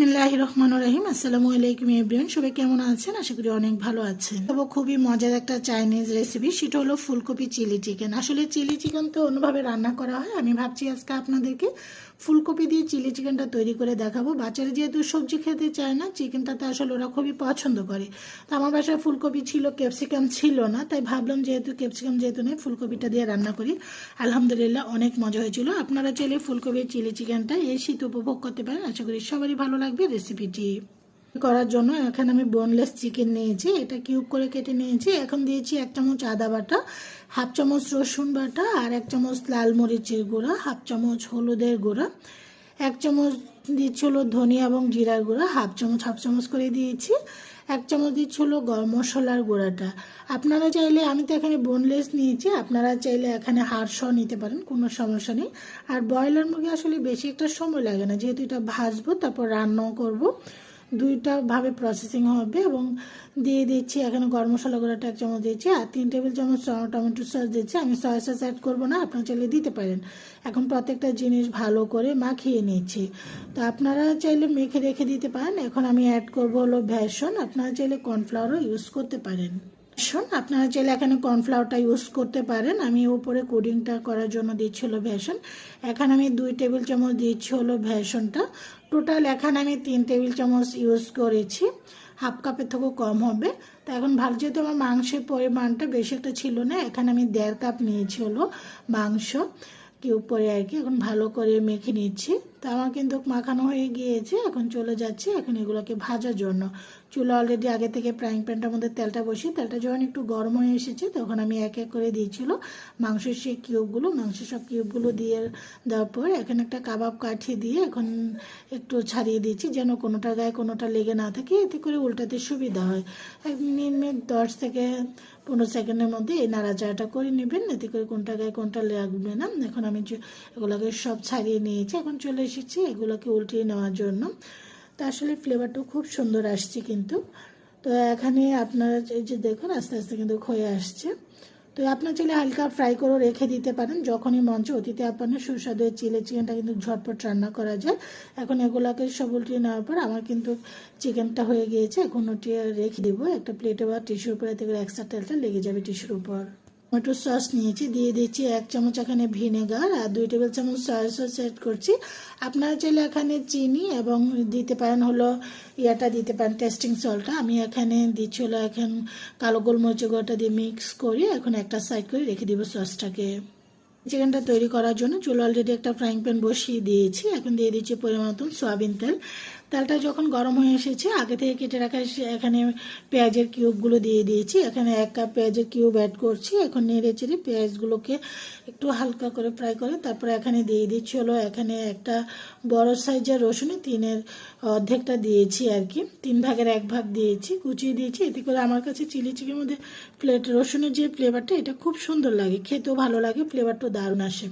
রহমান রহিম। আসসালামু আলাইকুম সবাই কেমন আছেন? আশা করি অনেক ভালো খুবই মজার একটা চাইনিজ রেসিপি সেটা হলো ফুলকপি চিলি চিকেন আসলে চিলি চিকেন তো অন্যভাবে রান্না করা হয়। আমি ভাবছি আজকে আপনাদেরকে ফুলকপি দিয়ে চিলি চিকেনটা তৈরি করে দেখাবো। বাচ্চারা যেহেতু সবজি খেতে চায় না চিকেনটাতে আসলে ওরা খুবই পছন্দ করে। তো আমার বাসায় ফুলকপি ছিল ক্যাপসিকাম ছিল না, তাই ভাবলাম যেহেতু ক্যাপসিকাম যেহেতু নেই, ফুলকপিটা দিয়ে রান্না করি। আলহামদুলিল্লাহ অনেক মজা হয়েছিল। আপনারা চাইলে ফুলকপির চিলি চিকেনটা এই শীত উপভোগ করতে পারেন। আশা করি সবারই ভালো লাগবে রেসিপিটি করার জন্য। এখানে আমি বোনলেস চিকেন নিয়েছি, এটা কিউব করে কেটে নিয়েছি। এখন দিয়েছি এক চামচ আদা বাটা হাফ চামচ রসুন বাটা আর এক চামচ লাল মরিচের গুঁড়া হাফ চামচ হলুদের গুঁড়া। এক চামচ দিচ্ছি হলো ধনিয়া এবং জিরার গুঁড়া, হাফ চামচ হাফ চামচ করে দিয়েছি। এক চামচ দিচ্ছি হলো গরম মশলার গুঁড়াটা। আপনারা চাইলে, আমি তো এখানে বোনলেস নিয়েছি, আপনারা চাইলে এখানে হাড় শ নিতে পারেন, কোনো সমস্যা নেই। আর ব্রয়লার মুরগি আসলে বেশি একটা সময় লাগে না, যেহেতু এটা ভাজবো, তারপর রান্নাও করব। দুইটা ভাবে প্রসেসিং হবে এবং দিয়ে দিচ্ছি, এখানে গরম মশলা গুঁড়াটা এক চামচ দিয়েছি, আর তিন টেবিল চামচ টমেটো সস দিয়েছি। আমি সয়া সস অ্যাড করব না, আপনারা চাইলে দিতে পারেন। এখন প্রত্যেকটা জিনিস ভালো করে মাখিয়ে নিচ্ছি। তো আপনারা চাইলে মেখে রেখে দিতে পারেন। এখন আমি অ্যাড করব হলো ভ্যাসন আপনারা চাইলে কর্নফ্লাওয়ারও ইউজ করতে পারেন। ভ্যাসন আপনারা চাইলে এখানে কর্নফ্লাওয়ারটা ইউজ করতে পারেন। আমি উপরে কোডিংটা করার জন্য দিচ্ছি হলো ভ্যাসন এখানে আমি দুই টেবিল চামচ দিচ্ছি হলো ভ্যাসনটা টোটাল এখানে আমি তিন টেবিল চামচ ইউজ করেছি। হাফ কাপের থেকেও কম হবে। তো এখন ভালো যেহেতু আমার মাংসের পরিমাণটা বেশি একটা ছিল না। এখানে আমি দেড় কাপ নিয়েছি হলো মাংস। কি উপরে আর কি। এখন ভালো করে মেখে নিচ্ছি। তো আমার কিন্তু মাখানো হয়ে গিয়েছে, এখন চলে যাচ্ছে, এখন এগুলোকে ভাজার জন্য। চুলা অলরেডি আগে থেকে ফ্রাইং প্যানটার মধ্যে তেলটা বসিয়ে, তেলটা যখন একটু গরম হয়ে এসেছে, তখন আমি এক এক করে দিয়েছিল। মাংসের সেই কিউবগুলো মাংসের সব কিউবগুলো দিয়ে দেওয়ার পর এখন একটা কাবাব কাঠি দিয়ে এখন একটু ছাড়িয়ে দিচ্ছি যেন কোনোটা গায়ে কোনোটা লেগে না থাকে, এতে করে উল্টাতে সুবিধা হয়। এক দশ থেকে পনেরো সেকেন্ডের মধ্যে এই নাড়াচাড়াটা করে নেবেন, এতে করে কোনটা গায়ে কোনটা লাগবে না। এখন আমি এগুলোকে সব ছাড়িয়ে নিয়েছি, এখন চলে এসেছি এগুলোকে উল্টিয়ে নেওয়ার জন্য। তা আসলে ফ্লেভারটাও খুব সুন্দর আসছে কিন্তু। তো এখানে আপনারা এই যে দেখুন, আস্তে আস্তে কিন্তু হয়ে আসছে। তো আপনার চাইলে হালকা ফ্রাই করে রেখে দিতে পারেন। যখনই মঞ্চে অতিথি আপনার সুস্বাদু চিলি চিকেনটা কিন্তু ঝটপট রান্না করা যায়। এখন এগুলোকে সব উল্টিয়ে নেওয়ার পর আমার কিন্তু চিকেনটা হয়ে গিয়েছে। এখন ওটি রেখে দিব। একটা প্লেটে বা টিস্যুর উপরে থেকে এক্সট্রা তেলটা লেগে যাবে টিস্যুর উপর। টমেটো সস নিয়েছি, দিয়ে দিচ্ছি এক চামচ এখানে ভিনেগার আর দুই টেবিল চামচ সয়া সস অ্যাড করছি। আপনারা চাইলে এখানে চিনি এবং দিতে পারেন হলো ইয়াটা, দিতে পারেন টেস্টিং সল্টটা আমি এখানে দিচ্ছি হলো এখন কালো গোলমরিচের গুঁড়োটা দিয়ে মিক্স করে এখন একটা সাইড করে রেখে দিব সসটাকে। চিকেনটা তৈরি করার জন্য চুলো অলরেডি একটা ফ্রাইং প্যান বসিয়ে দিয়েছি। এখন দিয়ে দিচ্ছি পরিমাণ মতন সয়াবিন তেল। তেলটা যখন গরম হয়ে এসেছে, আগে থেকে কেটে রাখা এখানে পেঁয়াজের কিউবগুলো দিয়ে দিয়েছি। এখানে এক কাপ পেঁয়াজের কিউব অ্যাড করছি। এখন নেড়ে চেড়ে পেঁয়াজগুলোকে একটু হালকা করে ফ্রাই করে তারপরে এখানে দিয়ে দিচ্ছি হলো এখানে একটা বড় সাইজের রসুনে তিনের অর্ধেকটা দিয়েছি আর কি। তিন ভাগের এক ভাগ দিয়েছি, কুচিয়ে দিয়েছি। এতে করে আমার কাছে চিলি চিকেনের মধ্যে প্লেট রসুনের যে ফ্লেভারটা এটা খুব সুন্দর লাগে, খেতেও ভালো লাগে ফ্লেভারটা দারুণ আসে।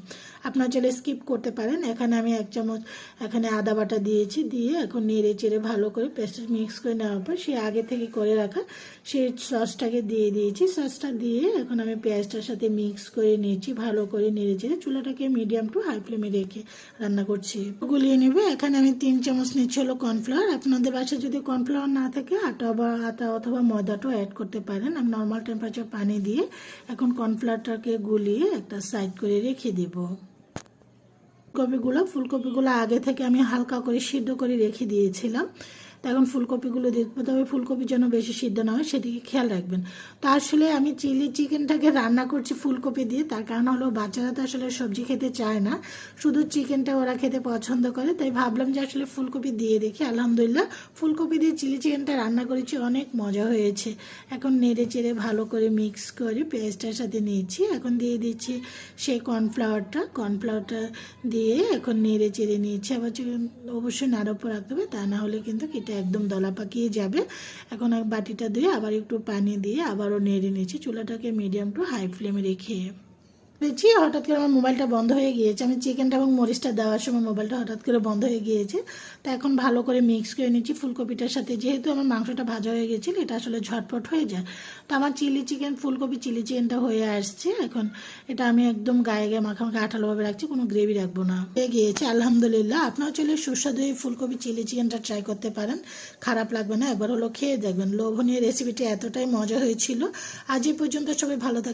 আপনার চাইলে স্কিপ করতে পারেন। এখানে আমি এক চামচ এখানে আদা বাটা দিয়েছি, দিয়ে এখন নেড়ে চেড়ে ভালো করে পেস্ট মিক্স করে নেওয়ার পর সে আগে থেকে করে রাখা সেই সসটাকে দিয়ে দিয়েছি। সসটা দিয়ে এখন আমি পেঁয়াজটার সাথে মিক্স করে নিয়েছি, ভালো করে নেড়ে চেড়ে। চুলাটাকে মিডিয়াম টু হাই ফ্লেমে রেখে রান্না করছি। গুলিয়ে নেবে। এখানে আমি তিন চামচ নিচ্ছি হলো কর্নফ্লাওয়ার। আপনাদের বাসায় যদি কর্নফ্লাওয়ার না থাকে, আটা বা আটা অথবা ময়দাটাও অ্যাড করতে পারেন। আমি নর্মাল টেম্পারেচার পানি দিয়ে এখন কর্নফ্লাওয়ারটাকে গুলিয়ে একটা সাইড করে রেখে দেবো। কপিগুলো ফুলকপিগুলো আগে থেকে আমি হালকা করে সিদ্ধ করে রেখে দিয়েছিলাম। তো এখন ফুলকপিগুলো দেখব তবে ফুলকপি যেন বেশি সিদ্ধ না হয়, সেদিকে খেয়াল রাখবেন। তো আসলে আমি চিলি চিকেনটাকে রান্না করছি ফুলকপি দিয়ে, তার কারণ হলো বাচ্চারা তো আসলে সবজি খেতে চায় না। শুধু চিকেনটা ওরা খেতে পছন্দ করে, তাই ভাবলাম যে আসলে ফুলকপি দিয়ে দেখি। আলহামদুলিল্লাহ, ফুলকপি দিয়ে চিলি চিকেনটা রান্না করেছি, অনেক মজা হয়েছে। এখন নেড়ে চেড়ে ভালো করে মিক্স করে পেঁয়াজটার সাথে নিয়েছি। এখন দিয়ে দিচ্ছি সেই কর্নফ্লাওয়ারটা। কর্নফ্লাওয়ারটা দিয়ে এখন নেড়ে চেড়ে নিয়েছি। আবার অবশ্যই নাড়া উপর রাখতে হবে, তা না হলে কিন্তু এটা একদম দলা পাকিয়ে যাবে। এখন বাটিটা ধুয়ে আবার একটু পানি দিয়ে আবারও নেড়ে নিয়েছি। চুলাটাকে মিডিয়াম টু হাই ফ্লেমে রেখে। পেয়েছি হঠাৎ করে আমার মোবাইলটা বন্ধ হয়ে গিয়েছে। আমি চিকেনটা এবং মরিচটা দেওয়ার সময় মোবাইলটা হঠাৎ করে বন্ধ হয়ে গিয়েছে। তা এখন ভালো করে মিক্স করে নিচ্ছি ফুলকপিটার সাথে। যেহেতু আমার মাংসটা ভাজা হয়ে গেছিল এটা আসলে ঝটপট হয়ে যায়। তো আমার চিলি চিকেন ফুলকপি চিলি চিকেনটা হয়ে আসছে। এখন এটা আমি একদম গায়ে গায়ে মাখা মাখা আঠালোভাবে রাখছি, কোনো গ্রেভি রাখব না। হয়ে গিয়েছে, আলহামদুলিল্লাহ। আপনারা চলে সুস্বাদু এই ফুলকপি চিলি চিকেনটা ট্রাই করতে পারেন। খারাপ লাগবে না, একবার হলো খেয়ে দেখবেন। লোভনীয় রেসিপিটি এতটাই মজা হয়েছিল। আজ এই পর্যন্ত সবাই ভালো থাকবেন।